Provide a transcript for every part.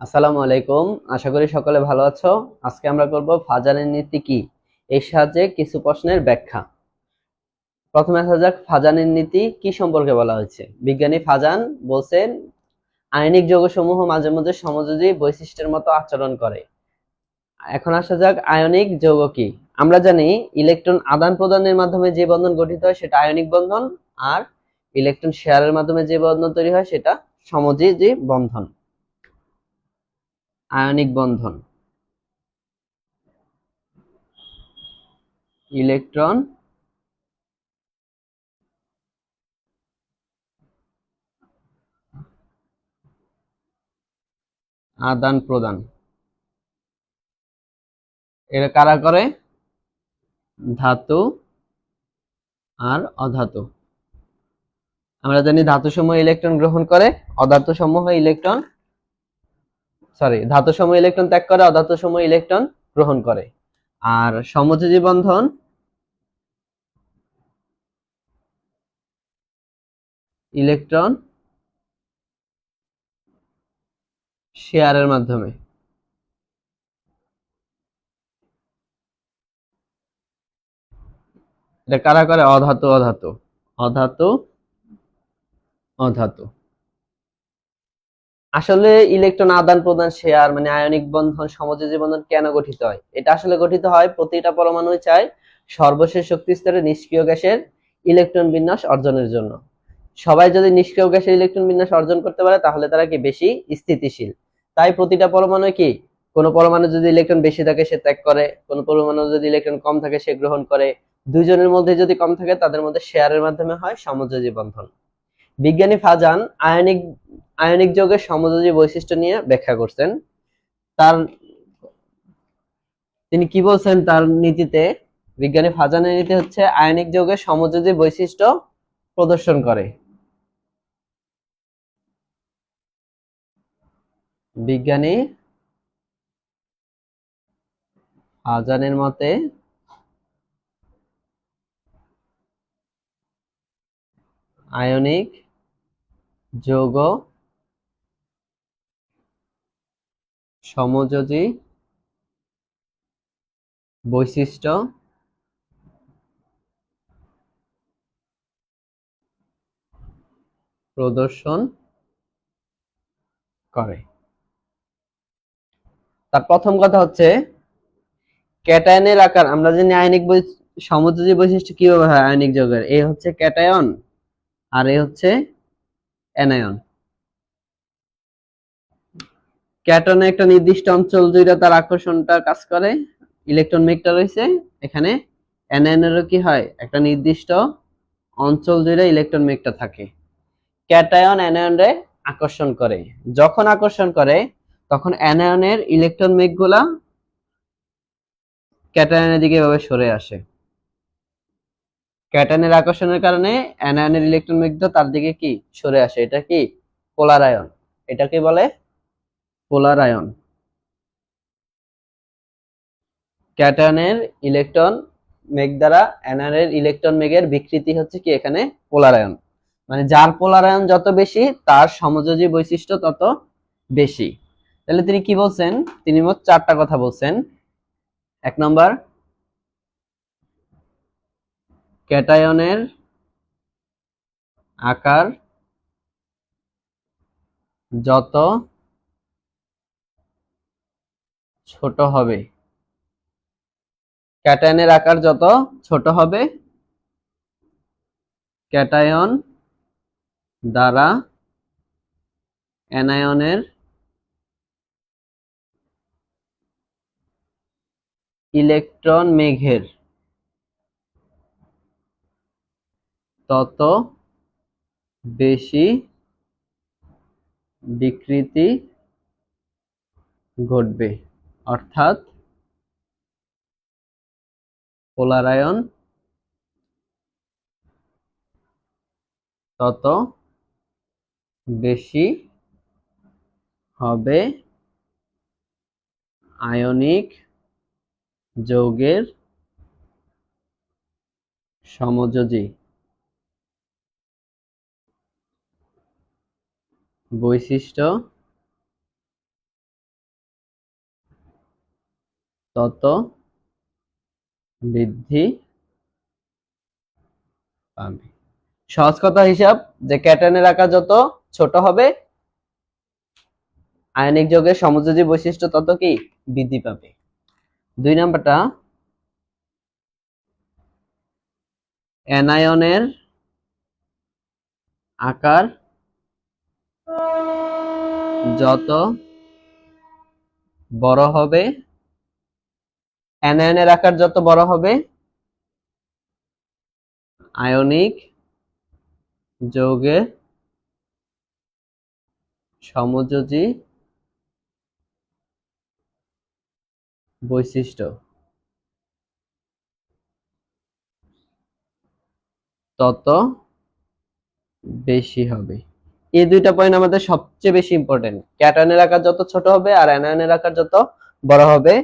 আসসালামু আলাইকুম। আশা করি সকলে ভালো আছো। আজকে আমরা করব ফাজানের নীতি কি? এর সাহায্যে কিছু প্রশ্নের ব্যাখ্যা। প্রথমে আসা যাক, ফাজানের নীতি কি সম্পর্কে বলা হয়েছে? বিজ্ঞানী ফাজান বলছেন আয়নিক যৌগসমূহ মাঝে মাঝে সমযোজী বৈশিষ্ট্যের মতো আচরণ করে। এখন আসা যাক, আয়নিক যৌগ কি? আমরা জানি, ইলেকট্রন আদান প্রদানের মাধ্যমে যে বন্ধন গঠিত হয় সেটা আয়নিক বন্ধন, আর ইলেকট্রন শেয়ারের মাধ্যমে যে বন্ধন তৈরি হয় সেটা সমযোজী বন্ধন আয়নিক বন্ধন ইলেকট্রন আদান প্রদান। এরা কারা করে? ধাতু আর অধাতু। আমরা জানি ধাতু সমূহ ইলেকট্রন গ্রহণ করে অধাতু সমূহ ইলেকট্রন সরি ধাতু সমূহ ইলেকট্রন ত্যাগ করে অধাতু সমূহ ইলেকট্রন গ্রহণ করে। আর সমযোজী বন্ধন ইলেকট্রন শেয়ারের মাধ্যমে। এটা কারা করে? অধাতু অধাতু। অধাতু অধাতু। আসলে ইলেকট্রন আদান প্রদান, শেয়ার মানে আয়নিক বন্ধন, সমযোজী বন্ধন কেন গঠিত হয়? এটা আসলে গঠিত হয় প্রতিটা পরমাণু চায় সর্বশেষ শক্তি স্তরে নিষ্ক্রিয় গ্যাসের ইলেকট্রন বিন্যাস অর্জনের জন্য। সবাই যদি নিষ্ক্রিয় গ্যাসের ইলেকট্রন বিন্যাস অর্জন করতে পারে, তাহলে তারা কি বেশি স্থিতিশীল? তাই প্রতিটা পরমাণু কি? কোনো পরমাণু যদি ইলেকট্রন বেশি থাকে, সে ত্যাগ করে। কোনো পরমাণু যদি ইলেকট্রন কম থাকে, সে গ্রহণ করে। দুইজনের মধ্যে যদি কম থাকে, তাদের মধ্যে শেয়ারের মাধ্যমে হয় সমযোজী বন্ধন। বিজ্ঞানী ফাজান আয়নিক আয়নিক যৌগের সমযোজী বৈশিষ্ট্য নিয়ে ব্যাখ্যা করছেন। তার, তিনি কি বলছেন তার নীতিতে? বিজ্ঞানী ফাজানের নীতি হচ্ছে আয়নিক যৌগের সমযোজী বৈশিষ্ট্য প্রদর্শন করে। বিজ্ঞানী ফাজানের মতে, আয়নিক যৌগ সমযোজী বৈশিষ্ট্য প্রদর্শন করে। তার প্রথম কথা হচ্ছে, ক্যাটায়নের আকার। আমরা জানি আয়নিক সমযোজী বৈশিষ্ট্য কীভাবে হয় আয়নিক যৌগের? এই হচ্ছে ক্যাটায়ন, আর এই হচ্ছে অ্যানায়ন ক্যাটনে একটা নির্দিষ্ট অঞ্চল জুড়ে তার আকর্ষণটা কাজ করে। ইলেকট্রন মেঘটা রয়েছে। এখানে অ্যানায়নেরও কি হয়? একটা নির্দিষ্ট অঞ্চল জুড়ে ইলেকট্রন মেঘটা থাকে। ক্যাটায়ন অ্যানায়নরে আকর্ষণ করে। যখন আকর্ষণ করে, তখন অ্যানায়নের ইলেকট্রন মেঘগুলা ক্যাটায়নের দিকে এভাবে সরে আসে। ক্যাটায়নের আকর্ষণের কারণে অ্যানায়নের ইলেকট্রন মেঘটা তার দিকে কি? সরে আসে। এটা কি? Polar ion. এটাকে বলে পোলার আয়ন। ক্যাটায়নের ইলেকট্রন মেঘ দ্বারা অ্যানায়নের ইলেকট্রন মেঘের বিকৃতি হচ্ছে কি? এখানে পোলার আয়ন। মানে যার পোলার আয়ন যত বেশি, তার সমযোজী বৈশিষ্ট্য তত বেশি। তাহলে তিনি কি বলছেন? তিনি মোট চারটা কথা বলছেন। এক নম্বর ক্যাটায়নের আকার যত ছোট হবে। ক্যাটায়নের আকার যত ছোট হবে, ক্যাটায়ন দ্বারা অ্যানায়নের ইলেকট্রন মেঘের তত বেশি বিকৃতি ঘটবে। অর্থাৎ পোলারায়ন তত বেশি হবে আয়নিক যৌগের সমযোজী। বৈশিষ্ট্য তত বৃদ্ধি পাবে। সহজ কথা হিসাব যে ক্যাটায়নের আকার যত ছোট হবে, আয়নিক যৌগের সমযোজী বৈশিষ্ট্য তত কি? বৃদ্ধি পাবে। দুই নাম্বারটা, অ্যানায়নের আকার যত বড় হবে অ্যানায়নের আকার যত বড় হবে, আয়নিক যৌগের সমযোজী বৈশিষ্ট্য। তত বেশি হবে। এই দুইটা পয়েন্ট আমাদের সবচেয়ে বেশি ইম্পর্টেন্ট ক্যাটায়নের আকার যত ছোট হবে আর অ্যানায়নের আকার যত বড় হবে।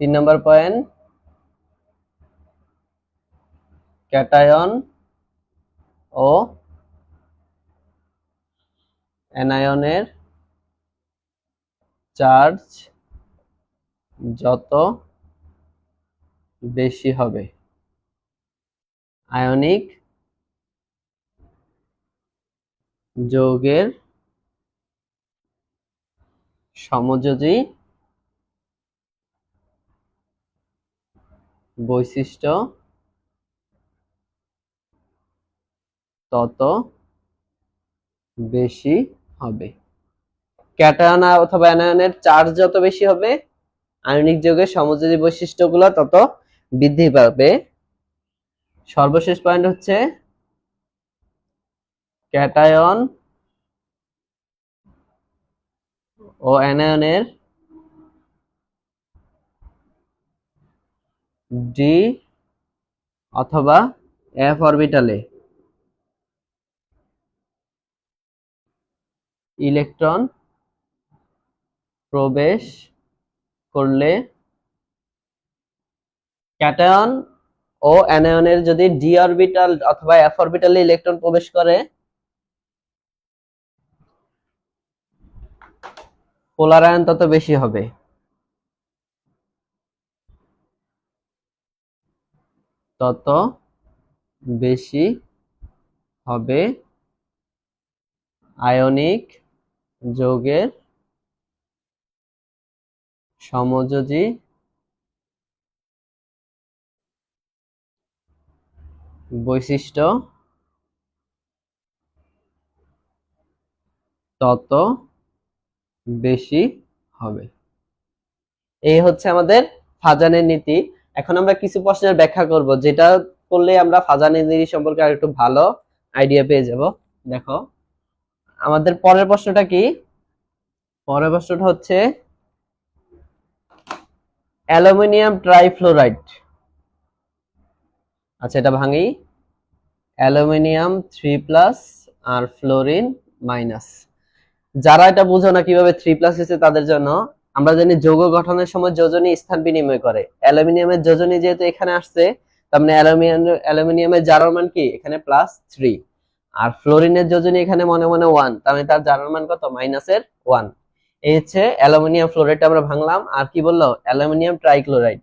তিন নম্বর পয়েন্ট ক্যাটায়ন ও অ্যানায়নের চার্জ যত বেশি হবে। আয়নিক যৌগের সমযোজী বৈশিষ্ট্য তত বেশি হবে। ক্যাটায়ন অথবা অ্যানায়নের চার্জ যত বেশি হবে আয়নিক যৌগের সমযোজী বৈশিষ্ট্যগুলো তত বৃদ্ধি পাবে। সর্বশেষ পয়েন্ট হচ্ছে ক্যাটায়ন ও অ্যানায়নের ডি অথবা এফ অরবিটালে ইলেকট্রন প্রবেশ করলে ক্যাটায়ন ও অ্যানায়নের যদি ডি অরবিটাল অথবা এফ অরবিটালে ইলেকট্রন প্রবেশ করে পোলার আয়ন তত বেশি হবে। তত বেশি হবে আয়নিক যৌগের সমযোজী বৈশিষ্ট্য তত বেশি হবে। এই হচ্ছে আমাদের ফাজানের নীতি। এখন আমরা কিছু প্রশ্নের ব্যাখ্যা করব, যেটা করলে আমরা ফাজানের নীতি সম্পর্কে আর একটু ভালো আইডিয়া পেয়ে যাব। দেখো, আমাদের পরের প্রশ্নটা কি? পরের প্রশ্নটা হচ্ছে অ্যালুমিনিয়াম ট্রাইফ্লোরাইড। আচ্ছা এটা ভাঙি। অ্যালুমিনিয়াম থ্রি প্লাস আর ফ্লোরিন মাইনাস। যারা এটা বুঝো না কীভাবে থ্রি প্লাস এসে তাদের জন্য, আমরা জানি যৌগ গঠনের সময় যোজনী স্থান বিনিময় করে। অ্যালুমিনিয়ামের যোজনী যেহেতু এখানে আসছে, তার মানে অ্যালুমিনিয়াম, অ্যালুমিনিয়ামের জারার মান কি? এখানে প্লাস থ্রি। আর ফ্লোরিনের যোজনী এখানে মনে মনে ওয়ান, তার মানে তার জারার মান কত? মাইনাসের ওয়ান। এই হচ্ছে অ্যালুমিনিয়াম ফ্লোরাইড আমরা ভাঙলাম। আর কি বলল? অ্যালুমিনিয়াম ট্রাইক্লোরাইড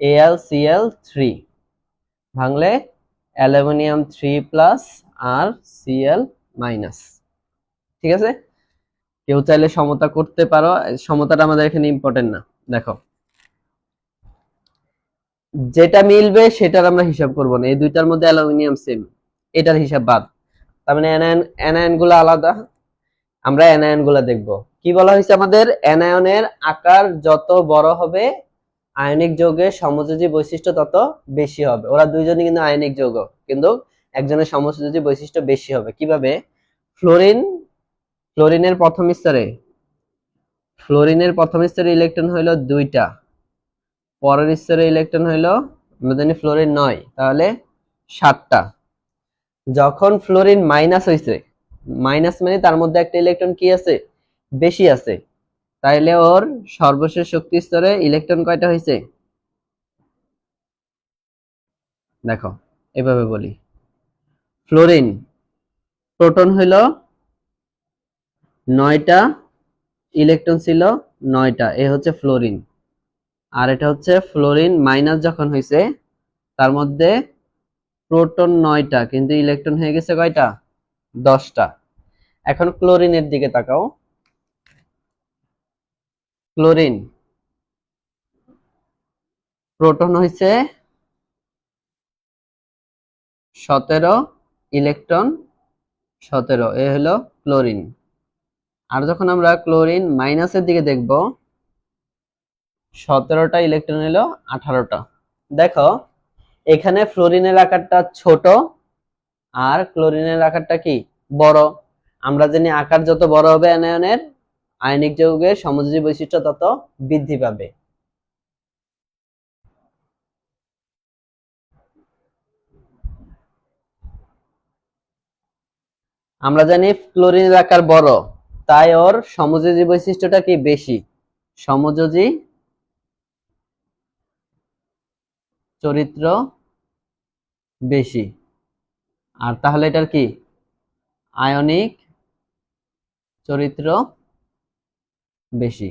এল থ্রি ভাঙলে অ্যালুমিনিয়াম থ্রি প্লাস আর সিএল মাইনাস ঠিক আছে? কেউ চাইলে সমতা করতে পারো। সমতাটা আমাদের এখানে ইম্পর্টেন্ট না। দেখো। যেটা মিলবে সেটার আমরা হিসাব করব না। এই দুইটার মধ্যে অ্যালুমিনিয়াম সেম এটার হিসাব বাদ। তার মানে অ্যানায়ন অ্যানায়নগুলো আলাদা। আমরা অ্যানায়নগুলো দেখব। কি বলা হয়েছে আমাদের? অ্যানায়নের আকার যত বড় হবে, আয়নিক যৌগের সমযোজী বৈশিষ্ট্য তত বেশি হবে। ওরা দুইজনই কিন্তু আয়নিক যৌগ, কিন্তু একজনের সমযোজী বৈশিষ্ট্য বেশি হবে। কীভাবে? ফ্লোরিন, ফ্লোরিনের প্রথম স্তরে। ফ্লোরিনের প্রথম স্তরে ইলেকট্রন হইল দুইটা। পরের স্তরে ইলেকট্রন হইল, আমরা জানি ফ্লোরিন নয়, তাহলে সাতটা। যখন ফ্লোরিন মাইনাস হয়েছে মাইনাস মানে তার মধ্যে একটা ইলেকট্রন কি আছে? বেশি আছে। তাইলে ওর সর্বশেষ শক্তি স্তরে ইলেকট্রন কয়টা হয়েছে দেখো, এভাবে বলি। ফ্লোরিন প্রোটন হইল নয়টা ইলেকট্রন ছিল নয়টা, এ হচ্ছে ফ্লোরিন আর এটা হচ্ছে ফ্লোরিন মাইনাস যখন হয়েছে তার মধ্যে প্রোটন নয়টা, কিন্তু ইলেকট্রন হয়ে গেছে কয়টা? দশটা। এখন ক্লোরিনের দিকে তাকাও। ক্লোরিন। প্রোটন হয়েছে সতেরো, ইলেকট্রন সতেরো, এ হলো ক্লোরিন। আর যখন আমরা ক্লোরিন মাইনাসের দিকে দেখব, সতেরোটা ইলেকট্রন এলো, আঠারোটা। দেখো, এখানে ফ্লোরিনের আকারটা ছোট, আর ক্লোরিনের আকারটা কি? বড়। আমরা জানি আকার যত বড় হবে অ্যানায়নের আয়নিক যৌগের সমযোজী বৈশিষ্ট্য তত বৃদ্ধি পাবে। আমরা জানি ক্লোরিনের আকার বড়, তাই ওর সমযোজী বৈশিষ্ট্যটা কি বেশি? সমযোজী চরিত্র বেশি। আর তাহলে এটার কি? আয়নিক চরিত্র বেশি।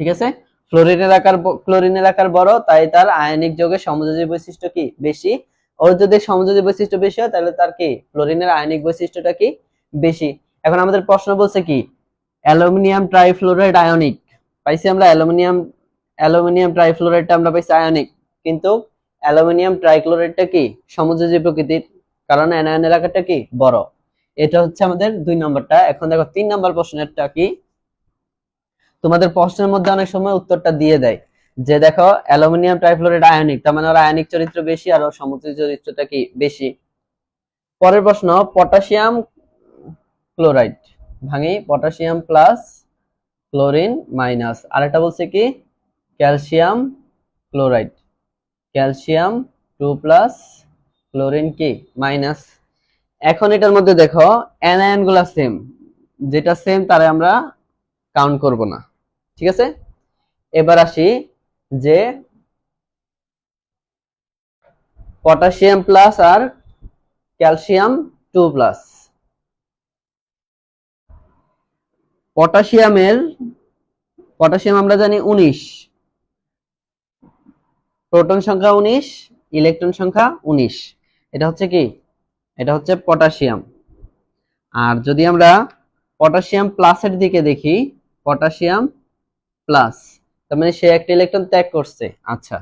ঠিক আছে? ফ্লোরিনের আকার ক্লোরিনের আকার বড়, তাই তার আয়নিক যৌগের সমযোজী বৈশিষ্ট্য কি? বেশি। ওর যদি সমযোজী বৈশিষ্ট্য বেশি হয়, তাহলে তার কি? ফ্লোরিনের আয়নিক বৈশিষ্ট্যটা কি? বেশি। এখন আমাদের প্রশ্ন বলছে কি? Aluminium trifluoride ionic. পাইছি আমরা অ্যালুমিনিয়াম অ্যালুমিনিয়াম ট্রাইফ্লোরাইডটা আমরা পাইছি আয়নিক। কিন্তু অ্যালুমিনিয়াম ট্রাইক্লোরাইডটা কি? সমযোজী প্রকৃতির। কারণ অ্যানায়নের আকারটা কি? বড়। এটা হচ্ছে আমাদের দুই নম্বরটা। এখন দেখো, তিন নম্বর প্রশ্নেরটা কি? তোমাদের প্রশ্নের মধ্যে অনেক সময় উত্তরটা দিয়ে দেয়। যে দেখো, অ্যালুমিনিয়াম ট্রাইফ্লোরাইড আয়নিক, তার মানে ওর আয়নিক চরিত্র বেশি আর ওর সমযোজী চরিত্রটা কি বেশি? পরের প্রশ্ন, পটাশিয়াম ক্লোরাইড ভাঙি, পটাশিয়াম প্লাস ক্লোরিন মাইনাস। আর এটা বলছে কি? Calcium chloride. Calcium two plus chlorine কি? মাইনাস। এখন এটার মধ্যে দেখো অ্যানায়নগুলা সেম যেটা সেম তারে আমরা কাউন্ট করব না। ঠিক আছে? এবার আসি যে পটাশিয়াম প্লাস আর ক্যালসিয়াম টু প্লাস। পটাশিয়ামের, পটাশিয়াম আমরা জানি উনিশ। প্রোটন সংখ্যা উনিশ, ইলেকট্রন সংখ্যা উনিশ। এটা হচ্ছে কি? এটা হচ্ছে পটাশিয়াম। আর যদি আমরা পটাশিয়াম প্লাসের দিকে দেখি, পটাশিয়াম প্লাস তার মানে সে একটা ইলেকট্রন ত্যাগ করছে। আচ্ছা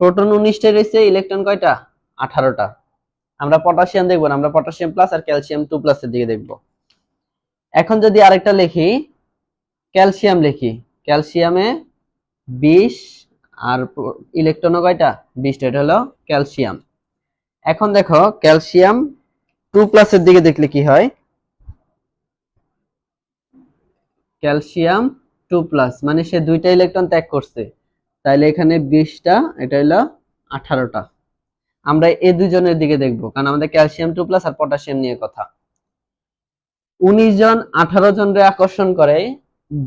প্রোটন উনিশটা রয়েছে ইলেকট্রন কয়টা? আঠারোটা। আমরা পটাশিয়াম দেখব আমরা পটাশিয়াম প্লাস আর ক্যালসিয়াম টু প্লাসের দিকে দেখব। এখন যদি আরেকটা লিখি ক্যালসিয়াম লিখি। ক্যালসিয়ামে বিশ আর ইলেকট্রনও কয়টা? বিশটা এটা হলো ক্যালসিয়াম এখন দেখো ক্যালসিয়াম টু প্লাসের দিকে দেখলে কি হয়? ক্যালসিয়াম টু প্লাস মানে সে দুইটা ইলেকট্রন ত্যাগ করছে। তাইলে এখানে বিশটা, এটা হলো আঠারোটা। আমরা এ দুজনের দিকে দেখব, কারণ আমাদের ক্যালসিয়াম টু প্লাস আর পটাশিয়াম নিয়ে কথা। উনিশ জন আঠারো জনরে আকর্ষণ করে,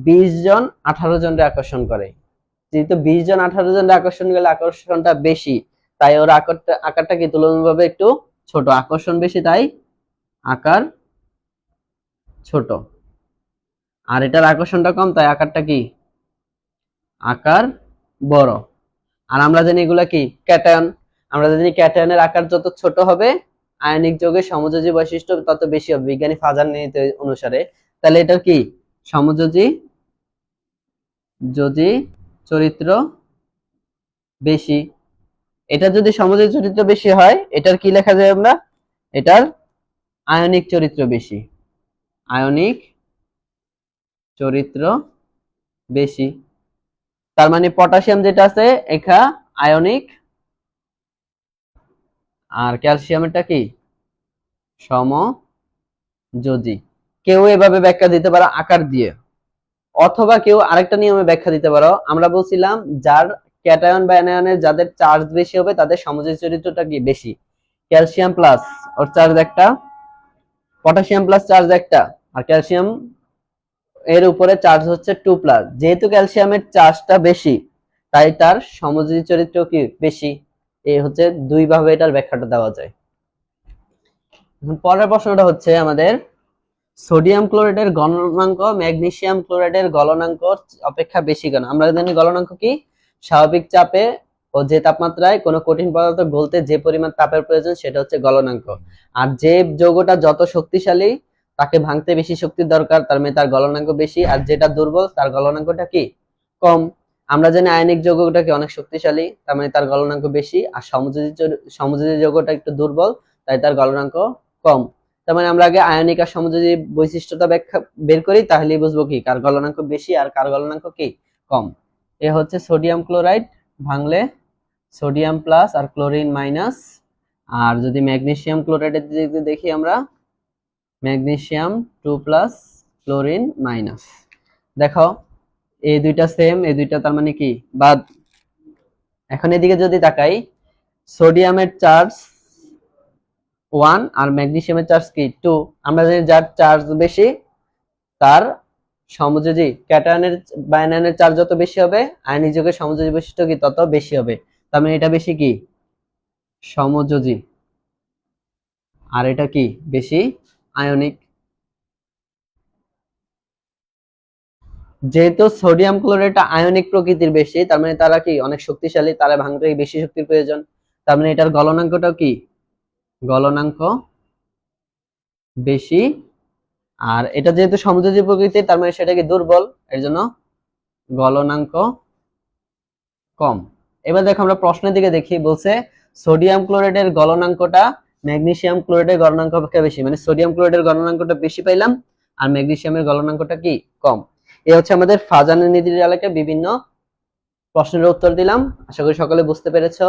বিশ জন আঠারো জনরে আকর্ষণ করে। যেহেতু বিশ জন আঠারো জনরে আকর্ষণ করলে আকর্ষণটা বেশি, তাই ওর আকারটা আকারটা কি তুলনামূলকভাবে একটু ছোট। আকর্ষণ বেশি, তাই আকার ছোট। আর এটার আকর্ষণটা কম, তাই আকারটা কি? আকার বড়। আর আমরা জানি এগুলা কি? ক্যাটায়ন। আমরা জানি ক্যাটায়নের আকার যত ছোট হবে, আয়নিক যৌগের সমযোজী বৈশিষ্ট্য তত বেশি হবে। বিজ্ঞানী ফাজার নীতি অনুসারে। তাহলে এটার কি? সমযোজী যদি চরিত্র বেশি। এটা যদি সমযোজী চরিত্র বেশি হয়, এটার কি লেখা যায় আমরা? এটার আয়নিক চরিত্র বেশি। আয়নিক চরিত্র বেশি। তার মানে পটাশিয়াম যেটা আছে, এখা আয়নিক। আর ক্যালসিয়ামেরটা কি? সম যদি কেউ এভাবে ব্যাখ্যা দিতে পারো আকার দিয়ে। অথবা কেউ আরেকটা নিয়মে ব্যাখ্যা দিতে পারো। আমরা বলছিলাম, যার ক্যাটায়ন বা অ্যানায়নের যাদের চার্জ বেশি হবে, তাদের সমযোজী চরিত্রটা কি? বেশি। ক্যালসিয়াম প্লাস, ওর চার্জ একটা। পটাশিয়াম প্লাস চার্জ একটা। আর ক্যালসিয়াম এর উপরে চার্জ হচ্ছে টু প্লাস যেহেতু ক্যালসিয়ামের চার্জটা বেশি, তাই তার সমযোজী চরিত্র কি বেশি? এই হচ্ছে দুই ভাবে এটার ব্যাখ্যাটা দেওয়া যায়। এখন পরের প্রশ্নটা হচ্ছে আমাদের সোডিয়াম ক্লোরাইডের গলনাঙ্ক ম্যাগনেসিয়াম ক্লোরাইডের গলনাঙ্ক অপেক্ষা বেশি কেন? আমরা জানি গলনাঙ্ক কি? স্বাভাবিক চাপে ও যে তাপমাত্রায় কোনো কঠিন পদার্থ গলতে যে পরিমাণ তাপের প্রয়োজন, সেটা হচ্ছে গলনাঙ্ক। আর যে যৌগটা যত শক্তিশালী তাকে ভাঙতে বেশি শক্তির দরকার, তার মানে তার গলনাঙ্ক বেশি, আর যেটা দুর্বল, তার গলনাঙ্কটা কি? কম। আমরা জানি আয়নিক যৌগটা কি অনেক শক্তিশালী, তার মানে তার গলনাঙ্ক বেশি, আর সমযোজী সমযোজী যৌগটা একটু দুর্বল, তাই তার গলনাঙ্ক কম। তার মানে আমরা আগে আয়নিক আর সমযোজী বৈশিষ্ট্যটা ব্যাখ্যা বের করি, তাহলেই বুঝব কি, কার গলনাঙ্ক বেশি আর কার গলনাঙ্ক কি? কম। এ হচ্ছে সোডিয়াম ক্লোরাইড, ভাঙলে সোডিয়াম প্লাস আর ক্লোরিন মাইনাস, আর যদি ম্যাগনেসিয়াম ক্লোরাইডের দিকে দেখি আমরা magnesium two plus chlorine minus. দেখো, এই দুইটা সেম এই দুইটা তার মানে কি? বাদ। এখন এদিকে যদি তাকাই, সোডিয়ামের চার্জ ওয়ান আর ম্যাগনেসিয়ামের চার্জ কি? টু আমরা জানি যার চার্জ বেশি, তার সমযোজী ক্যাটায়নের বা অ্যানায়নের চার্জ যত বেশি হবে আয়নিক যুগের সমযোজী বৈশিষ্ট্য কি? তত বেশি হবে। তার মানে এটা বেশি কি? সমযোজী। আর এটা কি? বেশি আয়নিক। যেহেতু সোডিয়াম ক্লোরাইডটা আয়নিক প্রকৃতির বেশি, তার মানে তারা কি অনেক শক্তিশালী? তারা ভাঙতে বেশি শক্তির প্রয়োজন? তার মানে এটার গলনাঙ্কটাও কি? গলনাঙ্ক বেশি। আর এটা যেহেতু সমযোজী প্রকৃতির, তার মানে সেটা কি দুর্বল? এর জন্য গলনাঙ্ক কম। এবার দেখো আমরা প্রশ্নের দিকে দেখি, বলছে সোডিয়াম ক্লোরাইডের গলনাঙ্কটা ম্যাগনেসিয়াম ক্লোরাইডের গলনাঙ্ক অপেক্ষা বেশি মানে সোডিয়াম ক্লোরাইডের গলনাঙ্কটা বেশি পাইলাম, আর ম্যাগনেসিয়ামের গলনাঙ্কটা কি কম? এই হচ্ছে আমাদের ফাজানের নীতির এলাকায় বিভিন্ন প্রশ্নের উত্তর দিলাম। আশা করি সকলে বুঝতে পেরেছ।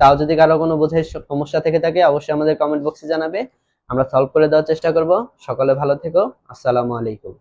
তাও যদি কারও কোনো বোঝার সমস্যা থেকে থাকে, অবশ্যই আমাদের কমেন্ট বক্সে জানাবে। আমরা সলভ করে দেওয়ার চেষ্টা করব। সকলে ভালো থেকো। আসসালামু আলাইকুম।